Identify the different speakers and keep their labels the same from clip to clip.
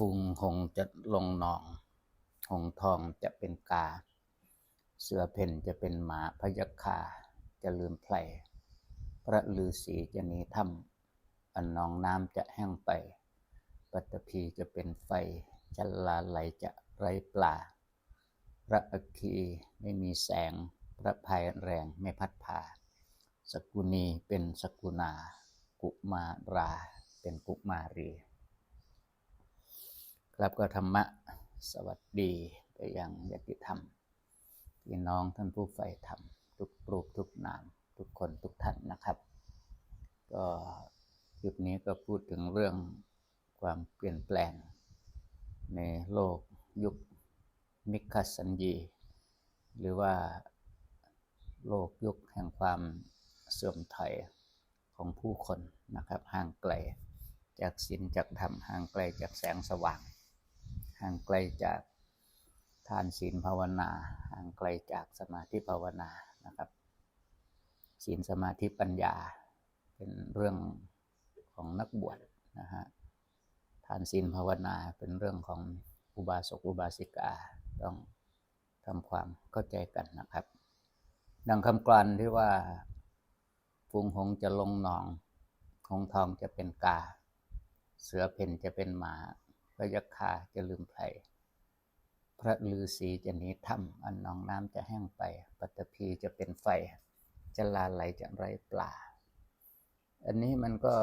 Speaker 1: ฟุงหงจะลงหนอง หงทองจะเป็นกา เสือเพ่นจะเป็นหมาพยัคฆาจะลืมไพรพระฤาษีจะหนีถ้ำอันนองน้ำจะแห้งไป ปัตภีจะเป็นไฟจันลาไหลจะไรปลา พระอคคีไม่มีแสง พระภัยแรงไม่พัดพา สกุณีเป็นสกุณา กุมารา เป็นกุมารี ครับก็ธรรมะสวัสดีไปยังญาติธรรมพี่น้องท่านผู้ใฝ่ธรรม ทุกรูปทุกนาม ทุกคนทุกท่านนะครับ ก็คลิปนี้ก็พูดถึงเรื่องความเปลี่ยนแปลง ในโลกยุคมิคัสัญญี หรือว่าโลกยุคแห่งความเสื่อมถอยของผู้คนนะครับห่างไกลจากศีลจากธรรมห่างไกลจากแสงสว่าง ห่างไกลจากทานศีลภาวนา ห่างไกลจากสมาธิภาวนานะครับศีลสมาธิปัญญาเป็นเรื่องของนักบวชนะฮะทานศีลภาวนาเป็นเรื่องของอุบาสกอุบาสิกาต้องทำความเข้าใจกันนะครับ ดังคำกลอนที่ว่าฟูงหงจะลงหนองหงทองจะเป็นกา เสือเพ่นจะเป็นหมา พระยัคาจะลืมไพรพระฤาษีจะหนีถ้ำอันนองน้ำจะแห้งไป ปัตตภีจะเป็นไฟ จะลาไหลจะไร้ปลา อันนี้มันก็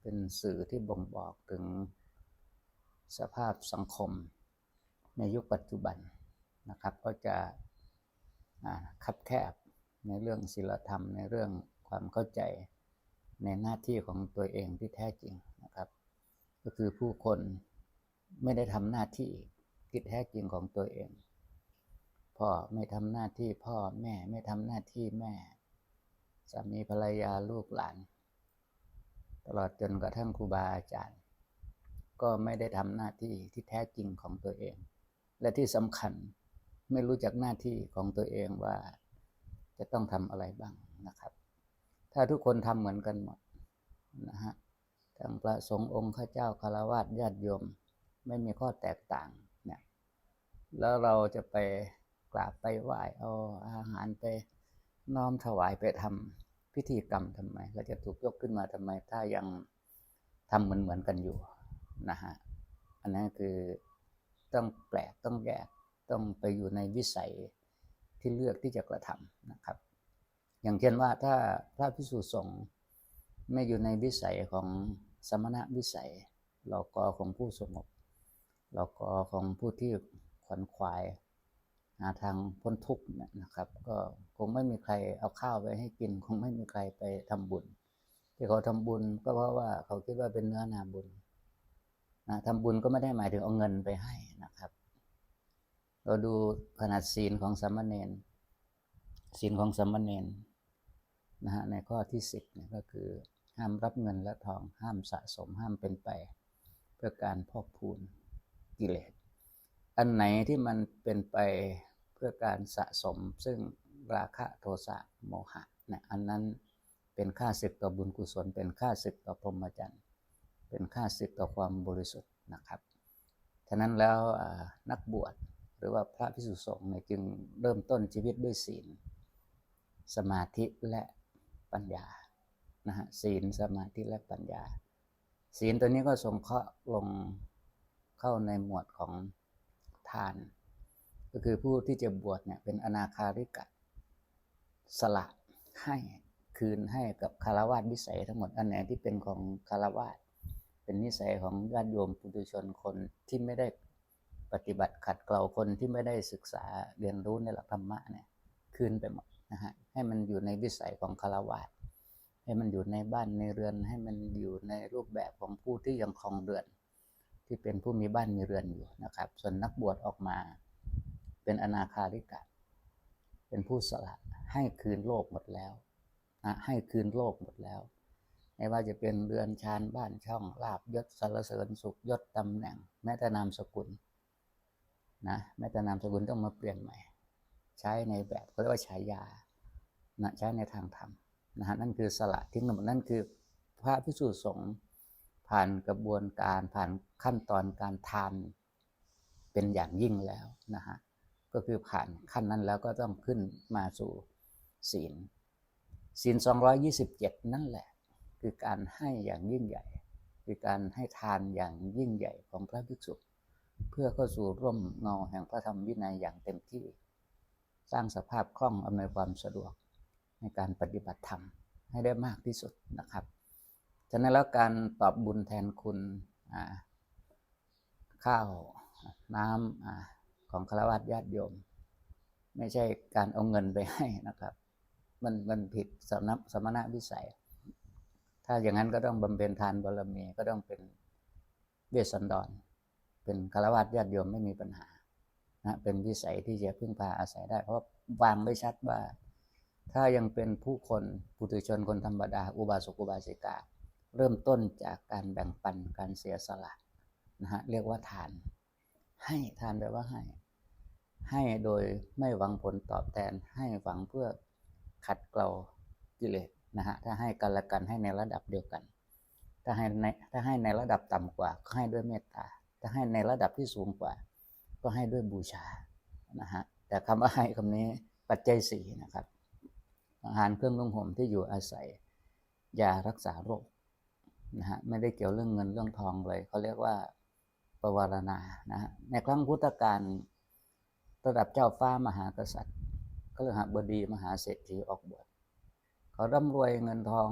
Speaker 1: เป็นสื่อที่บ่งบอกถึงสภาพสังคมในยุคปัจจุบันนะครับก็จะคับแคบในเรื่องศีลธรรมในเรื่องความเข้าใจในหน้าที่ของตัวเองที่แท้จริงนะครับ ก็คือผู้คน ไม่ได้ทำหน้าที่ที่แท้จริงของตัวเอง พ่อไม่ทำหน้าที่พ่อแม่ไม่ทำหน้าที่แม่ สามีภรรยาลูกหลาน ตลอดจนกระทั่งครูบาอาจารย์ ก็ไม่ได้ทำหน้าที่ที่แท้จริงของตัวเอง และที่สำคัญไม่รู้จักหน้าที่ของตัวเองว่าจะต้องทำอะไรบ้างนะครับ ถ้าทุกคนทำเหมือนกันหมดนะฮะทั้งพระสงฆ์องค์ข้าเจ้าคารวะญาติโยม ไม่มีข้อแตกต่างเนี่ยแล้วเราจะไปกราบไปไหว้เอาอาหารไปน้อมถวายไปทำพิธีกรรมทำไมเราจะถูกยกขึ้นมาทำไม ถ้ายังทำเหมือนเหมือนกันอยู่นะฮะอันนั้นคือต้องแปลกต้องแยกต้องไปอยู่ในวิสัยที่เลือกที่จะกระทำนะครับ อย่างเช่นว่าถ้าพระพิสุสงฆ์ไม่อยู่ในวิสัยของสมณะวิสัยเราก็ของผู้สงบ เราก็ของผู้ที่ขวนขวายหาทางพ้นทุกข์เนี่ยนะครับ ก็คงไม่มีใครเอาข้าวไปให้กิน คงไม่มีใครไปทำบุญ ที่เขาทำบุญก็เพราะว่าเขาคิดว่าเป็นเนื้อนาบุญนะทำบุญก็ไม่ได้หมายถึงเอาเงินไปให้นะครับ เราดูขนาดศีลของสามเณรศีลของสามเณรนะฮะในข้อที่สิบเนี่ยก็คือห้ามรับเงินและทองห้ามสะสมห้ามเป็นไป เพื่อการพอกพูน กิเลส อันไหนที่มันเป็นไปเพื่อการสะสมซึ่งราคะโทสะโมหะนี่ยอันนั้นเป็นค่าศึกต่อบุญกุศล เป็นค่าศึกต่อพรหมจรรย์ เป็นค่าศึกต่อความบริสุทธิ์นะครับฉะนั้นแล้วนักบวชหรือว่าพระพิสุสงฆ์จึงเริ่มต้นชีวิตด้วยศีล สมาธิและปัญญานะฮะศีลสมาธิและปัญญา ศีลตัวนี้ก็สงเคราะห์ลง เข้าในหมวดของทาน ก็คือผู้ที่จะบวชเนี่ยเป็นอนาคาริกะ สละให้คืนให้กับคารวะวิสัยทั้งหมดอันไหนที่เป็นของคารวะเป็นนิสัยของญาติโยมปุถุชนคนที่ไม่ได้ปฏิบัติขัดเกลาคนที่ไม่ได้ศึกษาเรียนรู้ในหลักธรรมะเนี่ยคืนไปหมดนะฮะให้มันอยู่ในวิสัยของคารวะให้มันอยู่ในบ้านในเรือน ให้มันอยู่ในรูปแบบของผู้ที่ยังครองเรือน ที่เป็นผู้มีบ้านมีเรือนอยู่นะครับ ส่วนนักบวชออกมา เป็นอนาคาริกะ เป็นผู้สละให้คืนโลกหมดแล้วนะให้คืนโลกหมดแล้ว ไม่ว่าจะเป็นเรือนชานบ้านช่องลาบยศสรรเสริญสุขยศตำแหน่ง แม้แต่นามสกุลนะแม้แต่นามสกุลต้องมาเปลี่ยนใหม่ ใช้ในแบบเขาเรียกว่าฉายานะใช้ในทางธรรมนะฮะนั่นคือสละทิ้งหมดนั่นคือพระพิสุสงฆ์ ผ่านกระบวนการผ่านขั้นตอนการทานเป็นอย่างยิ่งแล้วนะฮะก็คือผ่านขั้นนั้นแล้วก็ต้องขึ้นมาสู่ศีลศีล227 นั่นแหละ คือการให้อย่างยิ่งใหญ่ คือการให้ทานอย่างยิ่งใหญ่ของพระภิกษุ เพื่อเข้าสู่ร่มเงาแห่งพระธรรมวินัยอย่างเต็มที่ สร้างสภาพคล่องอำนวยความสะดวกในการปฏิบัติธรรมให้ได้มากที่สุดนะครับ ฉะนั้นแล้วการตอบบุญแทนคุณข้าวน้ำของฆราวาสญาติโยม ไม่ใช่การเอาเงินไปให้นะครับ มันมันผิดสมณสมณะวิสัย ถ้าอย่างนั้นก็ต้องบำเพ็ญทานบารมีก็ต้องเป็นเวสสันดร เป็นฆราวาสญาติโยมไม่มีปัญหานะเป็นวิสัยที่จะพึ่งพาอาศัยได้ เพราะวางไว้ชัดว่า ถ้ายังเป็นผู้คนปุถุชนคนธรรมดา อุบาสกอุบาสิกา เริ่มต้นจากการแบ่งปันการเสียสละนะฮะเรียกว่าทาน ให้ทานแปลว่าให้ ให้โดยไม่หวังผลตอบแทนให้หวังเพื่อขัดเกลากิเลสนะฮะถ้าให้กันละกันให้ในระดับเดียวกัน ถ้าให้ในถ้าให้ในระดับต่ำกว่าก็ให้ด้วยเมตตา ถ้าให้ในระดับที่สูงกว่า ก็ให้ด้วยบูชานะฮะแต่คำว่าให้คำนี้ปัจจัยสี่นะครับอาหารเครื่องนุ่งห่มที่อยู่อาศัยยารักษาโรค นะฮะไม่ได้เกี่ยวเรื่องเงินเรื่องทองเลยเขาเรียกว่าปวารณานะฮะในครั้งพุทธกาลระดับเจ้าฟ้ามหากษัตริย์ก็เลยหาบดีมหาเศรษฐีออกบวชเขาร่ำรวยเงินทอง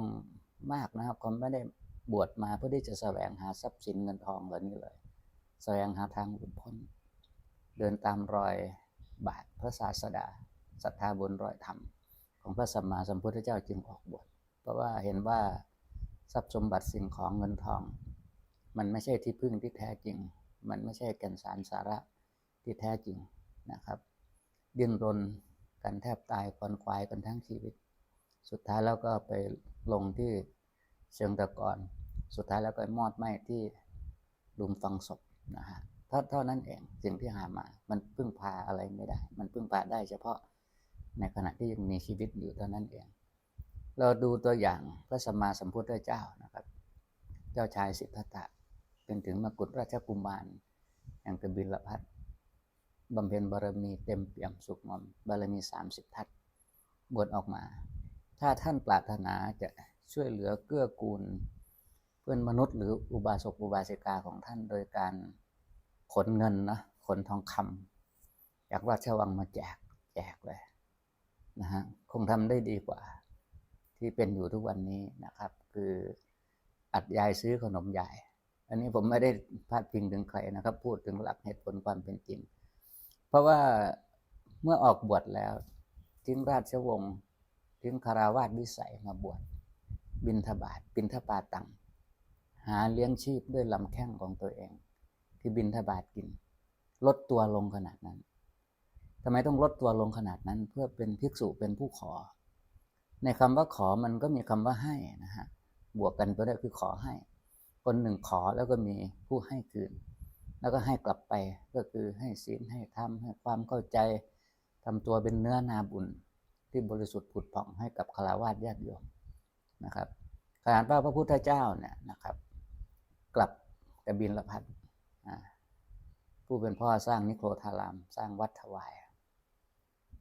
Speaker 1: มากนะครับเขาไม่ได้บวชมาเพื่อที่จะแสวงหาทรัพย์สินเงินทองเหล่านี้เลย แสวงหาทางหลุดพ้น เดินตามรอยบาทพระศาสดาศรัทธาบนรอยธรรมของพระสัมมาสัมพุทธเจ้าจึงออกบวชเพราะว่าเห็นว่า ทรัพย์สมบัติสิ่งของเงินทอง มันไม่ใช่ที่พึ่งที่แท้จริง มันไม่ใช่แก่นสารสาระที่แท้จริงนะครับ ดิ้นรนกันแทบตายคอนควายกันทั้งชีวิต สุดท้ายแล้วก็ไปลงที่เชิงตะกอนสุดท้ายแล้วก็มอดไหม้ที่ลุมฟังศพนะฮะเท่าเท่านั้นเองสิ่งที่หามา มันพึ่งพาอะไรไม่ได้ มันพึ่งพาได้เฉพาะในขณะที่ยังมีชีวิตอยู่เท่านั้นเอง เราดูตัวอย่างพระสัมมาสัมพุทธเจ้านะครับ เจ้าชายสิทธัตถะเป็นถึงมกุฎราชกุมารแห่างกบิลพัทบำเพ็ญบารมีเต็มเปี่ยมสุขมนบารมีสามสิบทัศบวชออกมา ถ้าท่านปรารถนาจะช่วยเหลือเกื้อกูล เพื่อนมนุษย์หรืออุบาสกอุบาสิกาของท่านโดยการขนเงินนะขนทองคำจากราชวังมาแจกแจกเลยนะฮะคงทำได้ดีกว่า ที่เป็นอยู่ทุกวันนี้นะครับ คืออัดยายซื้อขนมยาย อันนี้ผมไม่ได้พาดพิงถึงใครนะครับ พูดถึงหลักเหตุผลความเป็นจริง เพราะว่าเมื่อออกบวชแล้วทิ้งราชวงศ์ทิ้งคาราวาสวิสัยมาบวชบินทบาทบินทบาทตังหาเลี้ยงชีพด้วยลำแข้งของตัวเอง ที่บินทบาทกิน ลดตัวลงขนาดนั้นทำไมต้องลดตัวลงขนาดนั้น เพื่อเป็นภิกษุเป็นผู้ขอ ในคำว่าขอมันก็มีคำว่าให้นะฮะบวกกันไปได้คือขอให้ คนหนึ่งขอแล้วก็มีผู้ให้คืน แล้วก็ให้กลับไปก็คือให้ศีลให้ธรรมให้ความเข้าใจทำตัวเป็นเนื้อนาบุญ ที่บริสุทธิ์ผุดผ่องให้กับคารวะญาติโยมนะครับขนาดว่าพระพุทธเจ้าเนี่ยนะครับ กลับกบินละพัดผู้เป็นพ่อสร้างนิโครธาราม สร้างวัดถวาย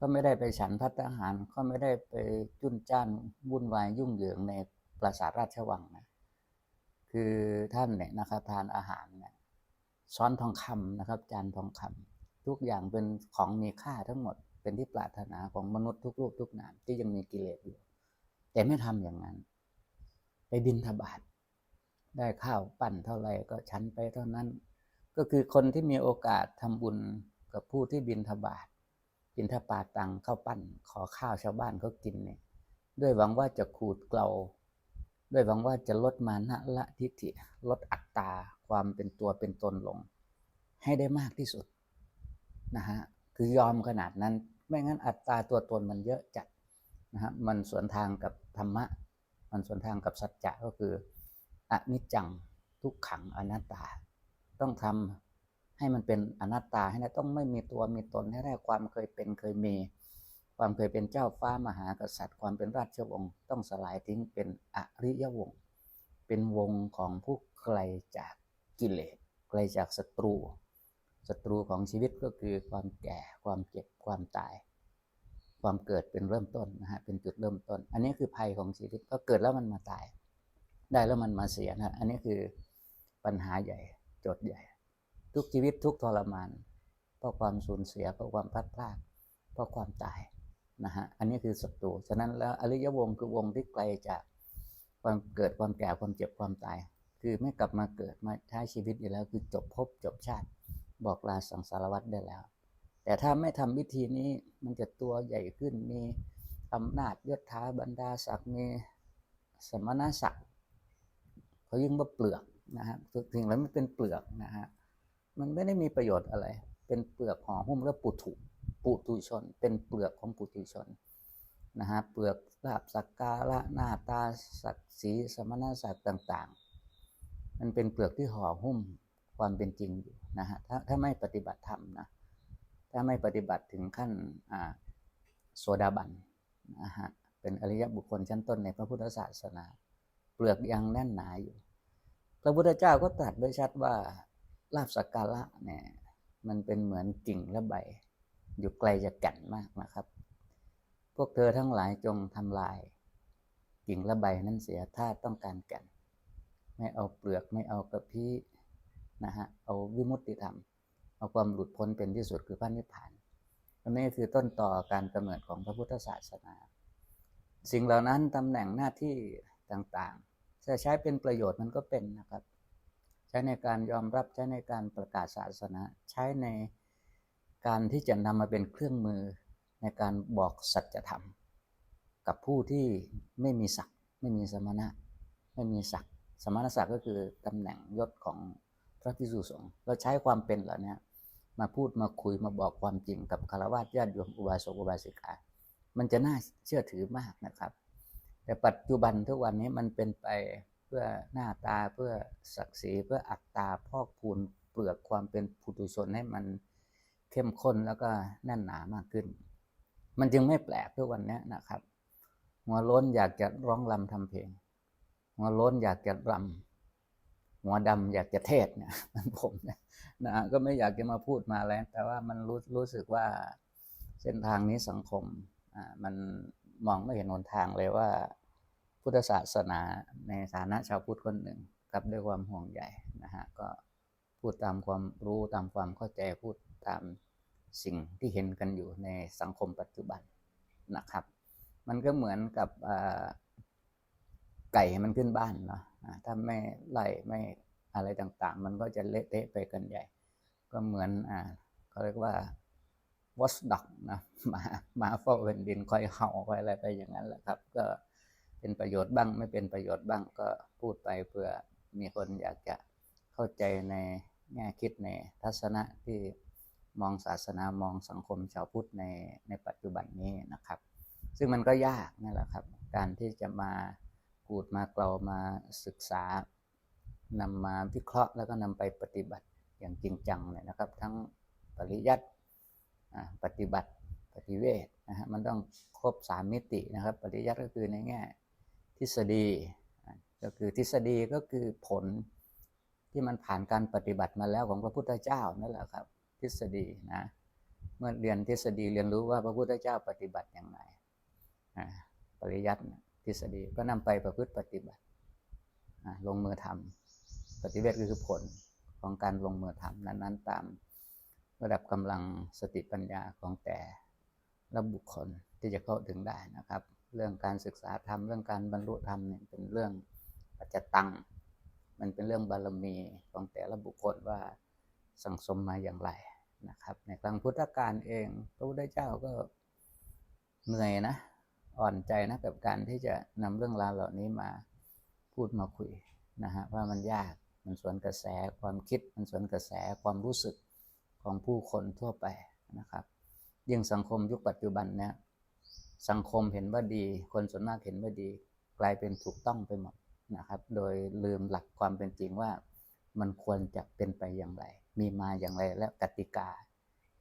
Speaker 1: ก็ไม่ได้ไปฉันพัฒหารก็ไม่ได้ไปจุนจ้านวุ่นวายยุ่งเหยิงในปราสาทราชวังนะคือท่านเนี่ยนะครับทานอาหารเนี่ยช้อนทองคำนะครับ จานทองคำทุกอย่างเป็นของมีค่าทั้งหมดเป็นที่ปรารถนาของมนุษย์ทุกรูปทุกนามที่ยังมีกิเลสอยู่ แต่ไม่ทำอย่างนั้น ไปบินทบาทได้ข้าวปั่นเท่าไหร่ก็ชั้นไปเท่านั้น ก็คือคนที่มีโอกาสทำบุญกับผู้ที่บินทบาท บินทบาทตังข้าวปั้น ขอข้าวชาวบ้านเขากินเนี่ย ด้วยหวังว่าจะขูดเกลาด้วยหวังว่าจะลดมานะละทิฏฐิลดอัตตาความเป็นตัวเป็นตนลง ให้ได้มากที่สุดนะฮะคือยอมขนาดนั้น ไม่งั้นอัตตาตัวตนมันเยอะจัดนะฮะมันสวนทางกับธรรมะ มันสวนทางกับสัจจะก็คืออนิจจังทุกขังอนัตตา ต้องทำ ให้มันเป็นอนัตตาให้ได้ต้องไม่มีตัวมีตนให้ได้ความเคยเป็นเคยมี ความเคยเป็นเจ้าฟ้ามหากษัตริย์ ความเป็นราชวงศ์ต้องสลายทิ้งเป็นอริยวงศ์เป็นวงของผู้ไกลจากกิเลสไกลจากศัตรูศัตรูของชีวิตก็คือความแก่ความเจ็บความตาย ความเกิดเป็นเริ่มต้นนะฮะเป็นจุดเริ่มต้น อันนี้คือภัยของชีวิตก็เกิดแล้วมันมาตาย ได้แล้วมันมาเสียนะอันนี้คือปัญหาใหญ่โจทย์ใหญ่ ทุกชีวิตทุกทรมาน เพราะความสูญเสีย เพราะความพลาดพลาด เพราะความตายนะฮะ อันนี้คือศัตรู ฉะนั้นแล้วอริยวงคือวงที่ไกลจากความเกิดความแก่ความเจ็บความตาย คือไม่กลับมาเกิดมาใช้ชีวิตอีกแล้วคือจบภพจบชาติ บอกลาสังสารวัฏได้แล้ว แต่ถ้าไม่ทำวิธีนี้มันจะตัวใหญ่ขึ้นมีอำนาจยศถาบรรดาศักดิ์มีสมณศักดิ์เขายิ่งว่าเปลือกนะฮะถึงแล้วมันเป็นเปลือกนะฮะ มันไม่ได้มีประโยชน์อะไร เป็นเปลือกห่อหุ้มแล้วปุถุปุถุชน เป็นเปลือกของปุถุชนนะฮะเปลือกลาบสักการะหน้าตาศักดิ์ศรีสมณศักดิ์ต่าง ๆ มันเป็นเปลือกที่ห่อหุ้มความเป็นจริงอยู่นะฮะถ้าถ้าไม่ปฏิบัติธรรมนะถ้าไม่ปฏิบัติถึงขั้นโสดาบันนะฮะเป็นอริยบุคคลชั้นต้นในพระพุทธศาสนา เปลือกยังแน่นหนาอยู่ พระพุทธเจ้าก็ตรัสไว้ชัดว่า ลาบสักการะเนี่ยมันเป็นเหมือนกิ่งและใบ อยู่ไกลจากแก่นมากนะครับ พวกเธอทั้งหลายจงทำลาย กิ่งและใบนั้นเสียถ้าต้องการแก่นไม่เอาเปลือกไม่เอากระพี้นะฮะเอาวิมุตติธรรม เอาความหลุดพ้นเป็นที่สุดคือพระนิพพานอันนี้คือต้นต่อการกำเนิดของพระพุทธศาสนา สิ่งเหล่านั้นตำแหน่งหน้าที่ต่างๆ จะใช้เป็นประโยชน์มันก็เป็นนะครับ ใช้ในการยอมรับใช้ในการประกาศศาสนา ใช้ในการที่จะนำมาเป็นเครื่องมือในการบอกสัจธรรม กับผู้ที่ไม่มีศักดิ์ไม่มีสมณะ ไม่มีศักดิ์สมณศักดิ์ก็คือตำแหน่งยศของพระพิสุสงฆ์เราใช้ความเป็นเหล่านี้มาพูดมาคุยมาบอกความจริงกับคารวะญาติโยมอุบาสกอุบาสิกา มันจะน่าเชื่อถือมากนะครับ แต่ปัจจุบันทุกวันนี้มันเป็นไป พื่อหน้าตาเพื่อศักดิ์ศรีเพื่ออัตตาพอกพูนเปลือกความเป็นปุถุชนให้มันเข้มข้นแล้วก็แน่นหนามากขึ้น มันจึงไม่แปลกทุกวันนี้นะครับ หัวล้นอยากจะร้องรำทำเพลง หัวล้นอยากจะรำหัวดำอยากจะเทศเนี่ยมันผมนะนะก็ไม่อยากจะมาพูดมาแล้ว แต่ว่ามันรู้รู้สึกว่าเส้นทางนี้สังคมอ่ามันมองไม่เห็นหนทางเลยว่า พุทธศาสนาในฐานะชาวพุทธคนหนึ่งกับด้วยความห่วงใยนะฮะก็พูดตามความรู้ตามความเข้าใจพูดตามสิ่งที่เห็นกันอยู่ในสังคมปัจจุบันนะครับ มันก็เหมือนกับไก่มันขึ้นบ้านเนาะถ้าไม่ไล่ไม่อะไรต่างๆ มันก็จะเละเทะไปกันใหญ่ ก็เหมือนอ่าเขาเรียกว่าวอสดักนะมามาเฝ้าแผ่นดินคอยเห่าคอยอะไรไปอย่างนั้นแหละครับ ก็ เป็นประโยชน์บ้าง ไม่เป็นประโยชน์บ้างก็พูดไปเพื่อมีคนอยากจะเข้าใจในแง่คิดในทัศนะที่มองศาสนามองสังคมชาวพุทธในในปัจจุบันนี้นะครับ ซึ่งมันก็ยากนั่นแหละครับ การที่จะมาพูดมาเกลามาศึกษานำมาวิเคราะห์แล้วก็นำไปปฏิบัติอย่างจริงจังเนี่ยนะครับ ทั้งปริยัติปฏิบัติปฏิเวทนะฮะมันต้องครบสามมิตินะครับ ปริยัติก็คือในแง่ ฤษฎี ก็คือทฤษฎีก็คือผลที่มันผ่านการปฏิบัติมาแล้วของพระพุทธเจ้านั่นแหละครับ ทฤษฎีนะเมื่อเรียนทฤษฎีเรียนรู้ว่าพระพุทธเจ้าปฏิบัติอย่างไรปริยัติทฤษฎีก็นำไปประพฤติปฏิบัติลงมือทำปฏิเวทก็คือผลของการลงมือทำนั้นๆ ตามระดับกำลังสติปัญญาของแต่ละบุคคลที่จะเข้าถึงได้นะครับ เรื่องการศึกษาธรรมเรื่องการบรรลุธรรมเนี่ยเป็นเรื่องปัจจตัง มันเป็นเรื่องบารมีของแต่ละบุคคลว่าสังสมมาอย่างไรนะครับ ในครั้งพุทธกาลเองพระพุทธเจ้าก็เหนื่อยนะอ่อนใจนะกับการที่จะนำเรื่องราวเหล่านี้มาพูดมาคุยนะฮะว่ามันยากมันสวนกระแสความคิดมันสวนกระแสความรู้สึกของผู้คนทั่วไปนะครับ ยิ่งสังคมยุคปัจจุบันเนี่ย สังคมเห็นว่าดี คนส่วนมากเห็นว่าดี กลายเป็นถูกต้องไปหมดนะครับ โดยลืมหลักความเป็นจริงว่ามันควรจะเป็นไปอย่างไร มีมาอย่างไรและกติกา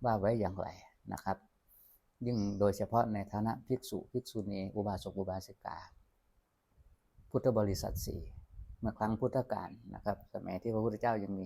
Speaker 1: ว่าไว้อย่างไรนะครับ ยิ่งโดยเฉพาะในฐานะภิกษุภิกษุณีอุบาสกอุบาสิกา พุทธบริษัทสี่เมื่อครั้งพุทธกาลนะครับ สมัยที่พระพุทธเจ้ายังมี